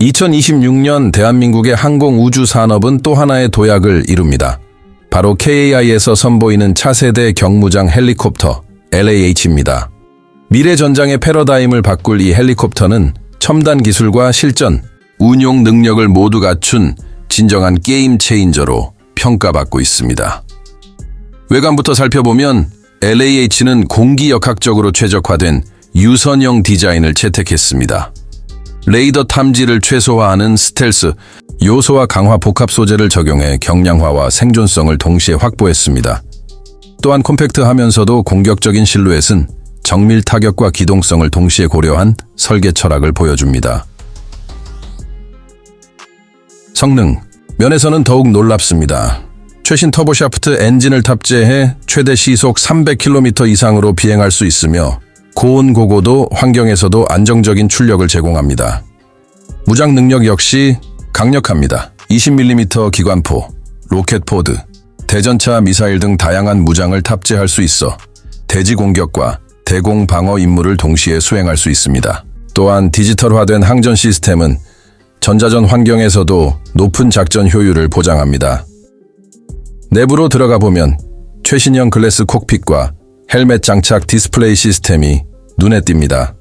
2026년 대한민국의 항공 우주 산업은 또 하나의 도약을 이룹니다. 바로 KAI에서 선보이는 차세대 경무장 헬리콥터 LAH입니다. 미래 전장의 패러다임을 바꿀 이 헬리콥터는 첨단 기술과 실전, 운용 능력을 모두 갖춘 진정한 게임 체인저로 평가받고 있습니다. 외관부터 살펴보면 LAH는 공기역학적으로 최적화된 유선형 디자인을 채택했습니다. 레이더 탐지를 최소화하는 스텔스, 요소와 강화 복합 소재를 적용해 경량화와 생존성을 동시에 확보했습니다. 또한 콤팩트하면서도 공격적인 실루엣은 정밀 타격과 기동성을 동시에 고려한 설계 철학을 보여줍니다. 성능 면에서는 더욱 놀랍습니다. 최신 터보샤프트 엔진을 탑재해 최대 시속 300km 이상으로 비행할 수 있으며 고온 고고도 환경에서도 안정적인 출력을 제공합니다. 무장 능력 역시 강력합니다. 20mm 기관포, 로켓 포드, 대전차 미사일 등 다양한 무장을 탑재할 수 있어 대지 공격과 대공 방어 임무를 동시에 수행할 수 있습니다. 또한 디지털화된 항전 시스템은 전자전 환경에서도 높은 작전 효율을 보장합니다. 내부로 들어가 보면 최신형 글래스 콕핏과 헬멧 장착 디스플레이 시스템이 눈에 띕니다.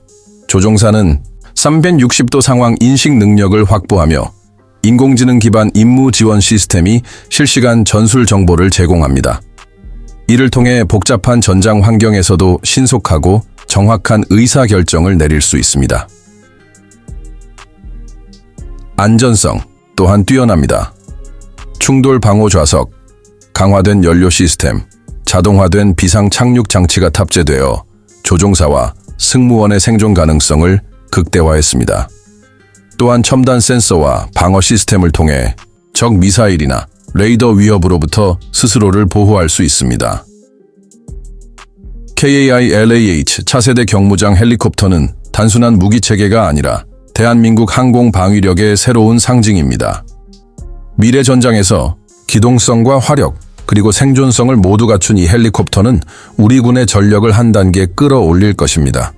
조종사는 360도 상황 인식 능력을 확보하며 인공지능 기반 임무 지원 시스템이 실시간 전술 정보를 제공합니다. 이를 통해 복잡한 전장 환경에서도 신속하고 정확한 의사 결정을 내릴 수 있습니다. 안전성 또한 뛰어납니다. 충돌 방호 좌석, 강화된 연료 시스템, 자동화된 비상 착륙 장치가 탑재되어 조종사와 승무원의 생존 가능성을 극대화했습니다. 또한 첨단 센서와 방어 시스템을 통해 적 미사일이나 레이더 위협으로부터 스스로를 보호할 수 있습니다. KAI LAH 차세대 경무장 헬리콥터는 단순한 무기 체계가 아니라 대한민국 항공 방위력의 새로운 상징입니다. 미래 전장에서 기동성과 화력, 그리고 생존성을 모두 갖춘 이 헬리콥터는 우리 군의 전력을 한 단계 끌어올릴 것입니다.